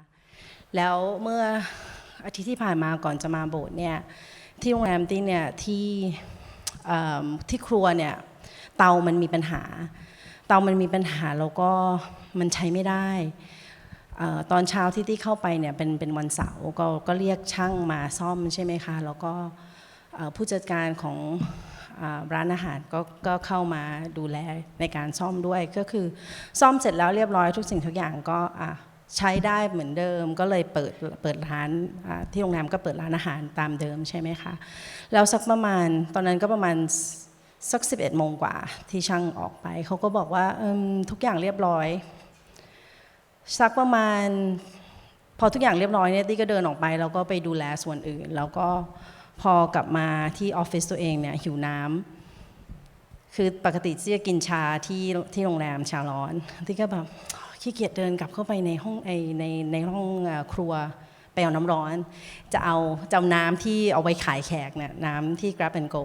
ะคะแล้วเมื่ออาทิตย์ที่ผ่านมาก่อนจะมาโบสถ์เนี่ยที่โรงแรมติ้งเนี่ยที่ที่ครัวเนี่ยเตามันมีปัญหา เตามันมีปัญหาแล้วก็มันใช้ไม่ได้ตอนเช้าที่ที่เข้าไปเนี่ยเป็นเป็นวันเสาร์ก็ก็เรียกช่างมาซ่อมใช่ไหมคะ แล้วก็ผู้จัดการของอร้านอาหารก็ก็เข้ามาดูแลในการซ่อมด้วย ก็คือซ่อมเสร็จแล้วเรียบร้อยทุกสิ่งทุกอย่างก็อะ ใช้ได้เหมือนเดิมก็เลยเปิดเปิดร้านที่โรงแรมก็เปิดร้านอาหารตามเดิมใช่ไหมคะแล้วสักประมาณตอนนั้นก็ประมาณสัก 11โมงกว่าที่ช่างออกไป เขาก็บอกว่าทุกอย่างเรียบร้อย สักประมาณ พอทุกอย่างเรียบร้อยเนี่ยตี้ก็เดินออกไป แล้วก็ไปดูแลส่วนอื่น แล้วก็พอกลับมาที่ออฟฟิศตัวเองเนี่ยหิวน้ำคือปกติที่จะกินชาที่ที่โรงแรมชาร้อนที่ก็แบบ ขี้เกียจเดินกลับเข้าไปในห้องไอในในห้องครัวไปเอาน้ำร้อน จะเอาจะเอาน้ำที่เอาไว้ขายแขกเนี่ยน้ำที่ grab and go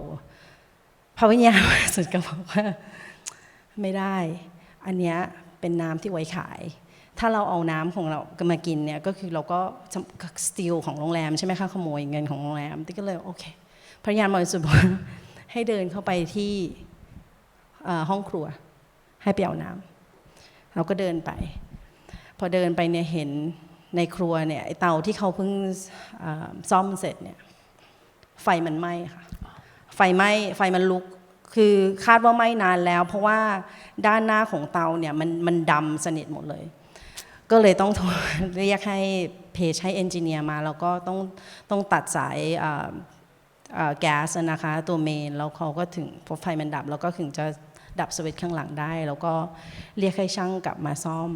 พระวิญญาณบริสุดก็บอกว่าไม่ได้ อันเนี้ยเป็นน้ำที่ไว้ขาย ถ้าเราเอาน้ำของเรามากินเนี่ยก็คือเราก็สตีลของโรงแรมใช่ไหมคะขโมยเงินของโรงแรมที่ก็เลยโอเคพระวิญญาณบริสุทธิ์บอกให้เดินเข้าไปที่ห้องครัวให้ไปเอาน้ำ เราก็เดินไป พอเดินไปเนี่ยเห็นในครัวเนี่ยไอเตาที่เขาเพิ่งซ่อมเสร็จเนี่ยไฟมันไหม้ค่ะไฟไหม้ไฟมันลุกคือคาดว่าไหม้นานแล้ว เพราะว่าด้านหน้าของเตาเนี่ยมันมันดำสนิทหมดเลย ก็เลยต้องโทรเรียกให้เพจให้เอนจิเนียร์มา แล้วก็ต้องต้องตัดสายแก๊สนะคะตัวเมนแล้วเขาก็ถึงพอไฟมันดับ แล้วก็ถึงจะ ดับสวิตช์ข้างหลังได้ แล้วก็เรียกให้ช่างกลับมาซ่อม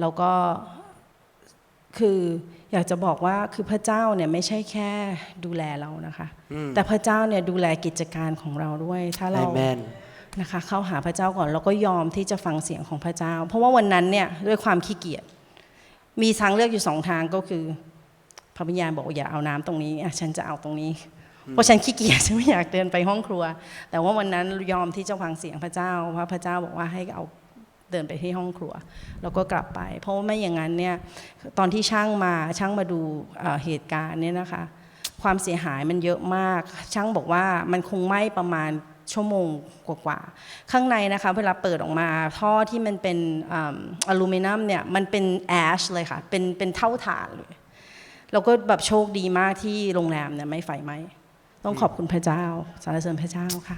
แล้วก็คืออยากจะบอกว่าคือพระเจ้าเนี่ยไม่ใช่แค่ดูแลเรานะคะ แต่พระเจ้าเนี่ยดูแลกิจการของเราด้วย ถ้าเรา Amen นะคะเข้าหาพระเจ้าก่อนแล้วก็ยอมที่จะฟังเสียงของพระเจ้า เพราะว่าวันนั้นเนี่ยด้วยความขี้เกียจมีทางเลือกอยู่สองทางก็คือพระวิญญาณบอกว่าอย่าเอาน้ำตรงนี้อะฉันจะเอาตรงนี้ เพราะฉันขี้เกียจฉันไม่อยากเดินไปห้องครัว แต่ว่าวันนั้นยอมที่จะฟังเสียงพระเจ้าว่าพระเจ้าบอกว่าให้เอาเดินไปที่ห้องครัว แล้วก็กลับไป เพราะว่าไม่อย่างนั้นเนี่ยตอนที่ช่างมาช่างมาดูเหตุการณ์เนี่ยนะคะ ความเสียหายมันเยอะมาก ช่างบอกว่ามันคงไหม้ประมาณชั่วโมงกว่าๆ ข้างในนะคะเวลาเปิดออกมาท่อที่มันเป็นอ่ำอลูมิเนียมเนี่ยมันเป็นแอชเลยค่ะ เป็นเป็นเท่าฐานเลยเราก็แบบโชคดีมากที่โรงแรมเนี่ยไม่ไฟไหม้ ต้องขอบคุณพระเจ้าสรรเสริญพระเจ้าค่ะ